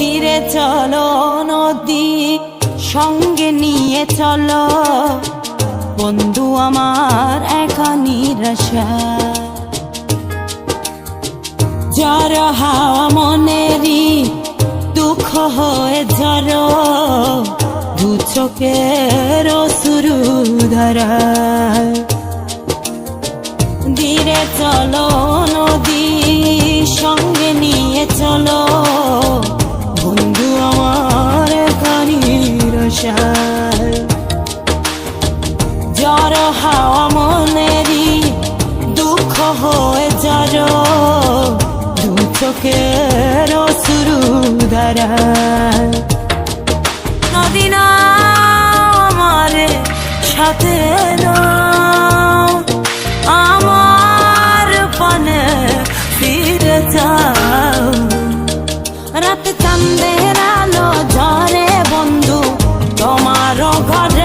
ধীরে চলো নদী সঙ্গে নিয়ে চলো। বন্ধু আমার একা নিরাশা। জ্বর হাওয়া মনেরই দুঃখ হয়ে জ্বর। দু চোখের শুরু ধরা। ধীরে চলো নদী হাওয়া মনেরই দুঃখ হয়ে যার। দু চোখের শুরু দ্বারা। নদী না আমার সাথে আমার পানে যাও। রাত চান্দের আলো ঝরে বন্ধু, তোমার ঘরে